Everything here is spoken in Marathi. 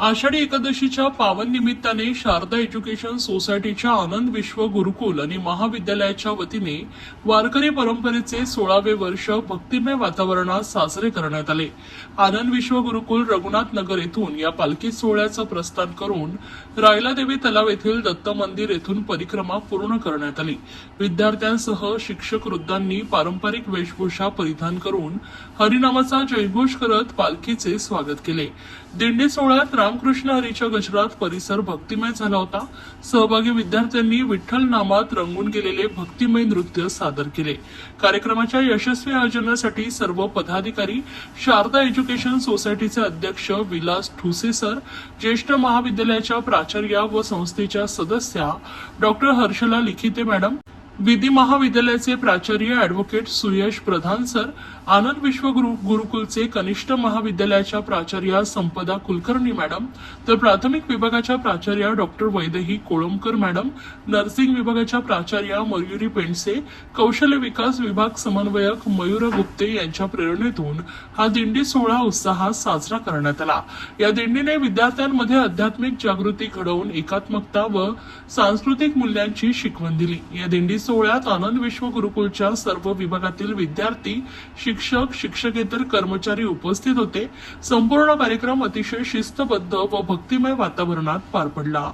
आषाढी एकादशीच्या पावन निमित्ताने शारदा एज्युकेशन सोसायटीच्या आनंद विश्व गुरुकुल आणि महाविद्यालयाच्या वतीने वारकरी परंपरेचे सोळावे वर्ष भक्तिमय वातावरणात साजरे करण्यात आले. आनंद विश्व गुरुकुल रघुनाथ नगर येथून या पालखी सोहळ्याचं प्रस्थान करून रायलादेवी तलाव येथील दत्त मंदिर येथून परिक्रमा पूर्ण करण्यात आली. विद्यार्थ्यांसह शिक्षक वृद्धांनी पारंपरिक वेशभूषा परिधान करून हरिनामाचा जयघोष करत पालखीचे स्वागत केले. दिंडी सोहळ्यात रामकृष्ण हरीच्या गजरात परिसर भक्तिमय झाला होता. सहभागी विद्यार्थ्यांनी विठ्ठल नामात रंगून गेलेले भक्तिमय नृत्य सादर केले. कार्यक्रमाच्या यशस्वी आयोजनासाठी सर्व पदाधिकारी शारदा एज्युकेशन सोसायटीचे अध्यक्ष विलास ठुसे सर ज्येष्ठ महाविद्यालयाच्या प्राचार्या व संस्थेच्या सदस्या डॉक्टर हर्षला लिखिते मॅडम विधी महाविद्यालयाचे प्राचार्य ऍडव्होकेट सुयश प्रधान सर आनंद विश्वगुरु गुरुकुलचे कनिष्ठ महाविद्यालयाच्या प्राचार्या संपदा कुलकर्णी मॅडम तर प्राथमिक विभागाच्या प्राचार्या doctor Vaidehi Kolambkar madam nursing विभागाच्या प्राचार्या मयुरी पेंडसे कौशल्य विकास विभाग समन्वयक मयूर गुप्ते यांच्या प्रेरणेतून हा दिंडी सोहळा उत्साहात साजरा करण्यात आला. या दिंडीने विद्यार्थ्यांमध्ये आध्यात्मिक जागृती घडवून एकात्मकता व सांस्कृतिक मूल्यांची शिकवण दिली. या दिंडी सोहळ्यात आनंद विश्व गुरुकुलच्या सर्व विभागातील विद्यार्थी शिक्षक शिक्षकेतर कर्मचारी उपस्थित होते. संपूर्ण कार्यक्रम अतिशय शिस्तबद्ध व भक्तिमय वातावरणात पार पडला.